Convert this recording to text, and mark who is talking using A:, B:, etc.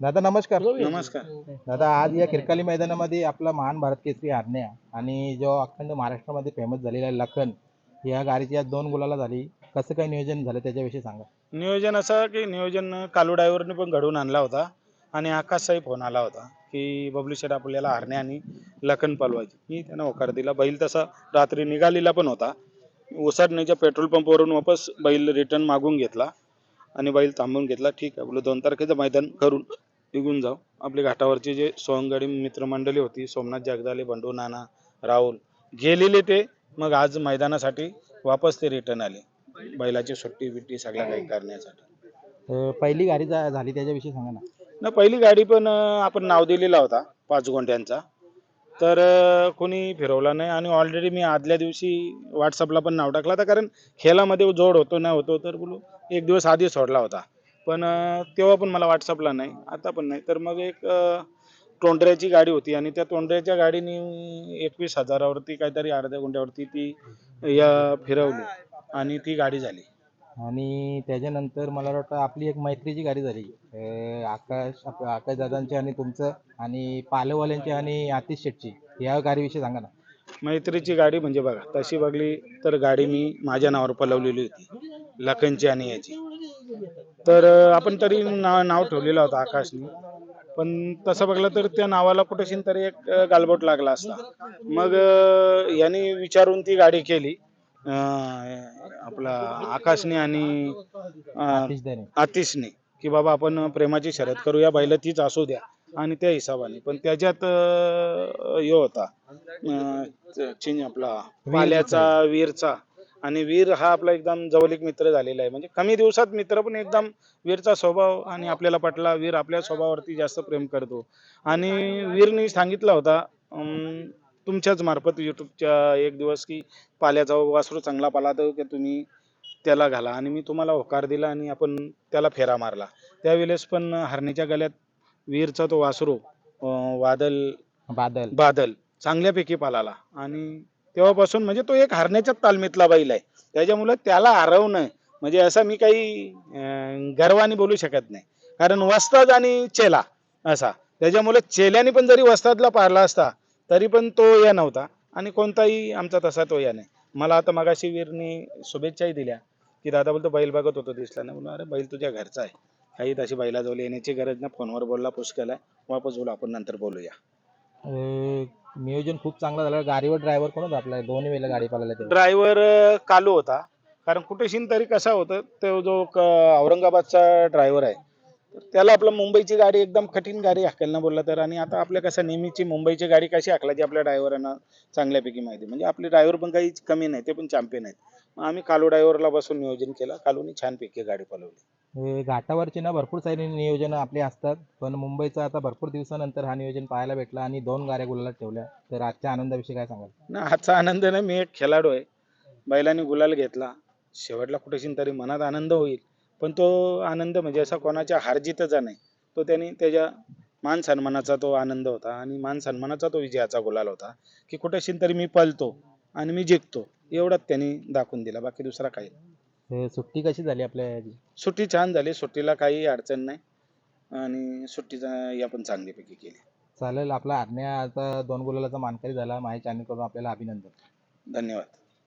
A: दादा नमस्कार.
B: नमस्कार.
A: दादा आज या किरकाली मैदानामध्ये आपला महान भारत केसरी हरण्या आणि जो अखंड महाराष्ट्रामध्ये फेमस झालेला लखन या गाडीची आज दोन गुलाला झाली. कसं काय नियोजन झालं त्याच्याविषयी सांगा.
B: नियोजन असं की नियोजन कालू ड्रायव्हरने पण घडवून आणला होता आणि आकाशचाही फोन आला होता की बबलू शेठ आपल्याला हारणे आणि लखन पालवायची. मी त्यांना होकार दिला. बैल तसा रात्री निघालेला पण होता. उसाटणीच्या पेट्रोल पंपवरून वापस बैल रिटर्न मागून घेतला आणि बैल थांबून घेतला. ठीक आहे बोलू. दोन तारखेचं मैदान करून निघून जाऊ. आपले घाटावरचे जे सोहंगाडी मित्रमंडळी होती सोमनाथ जगदाले बंडू नाना राहुल गेलेले ते. मग आज मैदानासाठी वापस ते रिटर्न आले. बैलाची सुट्टी बिट्टी सगळ्या काही करण्यासाठी.
A: अं, पहिली गाडी जा- झाली त्याच्याविषयी सांगा ना.
B: ना पहिली गाडी पण अं, आपण नाव दिलेला होता पाच गोंट्यांचा तर अं, कोणी फिरवला नाही आणि ऑलरेडी मी आदल्या दिवशी व्हॉट्सअपला पण नाव टाकला होता कारण खेळामध्ये जोड होतो नाही होतो तर बोलू एक दिवस आधी सोडला होता. पण तेव्हा पण मला व्हॉट्सअपला नाही आता पण नाही. तर मग एक तोंडऱ्याची गाडी होती आणि त्या तोंडऱ्याच्या गाडीने एकवीस हजारावरती काहीतरी अर्ध्या गुंठ्यावरती ती या फिरवली आणि ती गाडी झाली.
A: आणि त्याच्यानंतर मला वाटतं आपली एक मैत्रीची गाडी झाली. अं, आकाश आप- आकाश दादांची आणि तुमचं आणि पालवाल्यांची आणि आतिश शेटची. या गाडीविषयी सांगा ना.
B: मैत्रीची गाडी म्हणजे बघा तशी बघली तर गाडी मी माझ्या नावावर पलवलेली होती. लखनची आणि याची. तर आपण तरी नाव नाव ठेवलेलं होतं आकाशने. पण तसं बघलं तर त्या नावाला कुठेशी तरी एक गालबोट लागला असता. मग अं, यांनी विचारून ती गाडी केली. अं, आपला आकाशने आणि अं, आतिशने. की बाबा आपण प्रेमाची शर्यत करूया बैल तीच असू द्या. आणि त्या हिशोबाने. पण त्याच्यात अं, हे होता. अं, च- चिन आपला. पाल्याचा वीरचा. आणि वीर हा आपला एकदम जवळीक मित्र झालेला आहे. म्हणजे कमी दिवसात मित्र पण एकदम वीरचा स्वभाव आणि आपल्याला पटला. वीर आपल्या स्वभावावरती जास्त प्रेम करतो. आणि वीरने सांगितला होता अं, तुमच्याच मार्फत युट्यूबच्या एक दिवस की पाल्याचा वासरू चांगला पाला तर की तुम्ही त्याला घाला. आणि मी तुम्हाला होकार दिला आणि आपण त्याला फेरा मारला. त्यावेळेस पण हरणीच्या गळ्यात वीरचा तो वासरू वादल
A: बादल.
B: बादल चांगल्यापैकी पालाला. आणि तेव्हापासून म्हणजे तो एक हरण्याच्याच तालमीतला बैल आहे. त्याच्यामुळे त्याला हरवणं म्हणजे असं मी काही अं, गर्वाने बोलू शकत नाही. कारण वस्ताद आणि चेला असा. त्याच्यामुळे चेल्याने पण जरी वस्तादला पारला असता तरी पण तो या नव्हता. आणि कोणताही आमचा तसा तो या नाही. मला आता मगाशी वीरनी शुभेच्छाही दिल्या. की दादा बोलतो बैल बघत होतो दिसला नाही. म्हणून अरे बैल तुझ्या घरचा आहे. काही तशी बैलाजवळ येण्याची गरज नाही. फोनवर बोलला पुष्कळ आहे. वापस बोलू आपण नंतर बोलूया.
A: नियोजन खूप चांगलं झालं. गाडीवर ड्रायव्हर कोण होता आपल्या दोन्ही वेळेला गाडी पाहिला
B: ड्रायव्हर कालू होता. कारण कुठेशीन तरी कसा होता तो जो औरंगाबादचा ड्रायव्हर आहे. त्याला आपलं मुंबईची गाडी एकदम कठीण गाडी हाकायला बोलला तर. आणि आता आपल्या कसं नेहमीची मुंबईची गाडी कशी हाकलायची आपल्या ड्रायव्हरांना चांगल्यापैकी माहिती. म्हणजे आपले ड्रायव्हर पण काही कमी नाही ते पण चॅम्पियन आहेत. मग आम्ही कालू ड्रायव्हरला बसून नियोजन केलं. कालूनी छानपैकी गाडी पळवली
A: हे घाटावरचे ना भरपूर सारे नियोजन आपले असतात. पण मुंबईचा आता भरपूर दिवसानंतर हा नियोजन पाहायला भेटला आणि दोन गाड्या गुलाला ठेवल्या. तर आजच्या आनंदाविषयी काय सांगाल?
B: ना आजचा आनंद नाही मी एक खेळाडू आहे. बैलाने गुलाल घेतला. शेवटला कुठेशी तरी मनात आनंद होईल. पण तो आनंद म्हणजे असा कोणाच्या हारजीतचा नाही. तो त्यांनी त्याच्या मान सन्मानाचा तो आनंद होता आणि मान सन्मानाचा तो विजयाचा गुलाल होता. की कुठेशी तरी मी पळतो आणि मी जिंकतो. एवढाच त्यांनी दाखवून दिला. बाकी दुसरा काही
A: हे सुट्टी कशी झाली आपल्या याची?
B: सुट्टी छान झाली. सुट्टीला काही अडचण नाही. आणि सुट्टीचा या पण चांगलीपैकी केली.
A: चालेल. आपला आज्ञा आता दोन गुलालाचा मानकरी झाला. माझ्या चॅनल करून आपल्याला अभिनंदन.
B: धन्यवाद.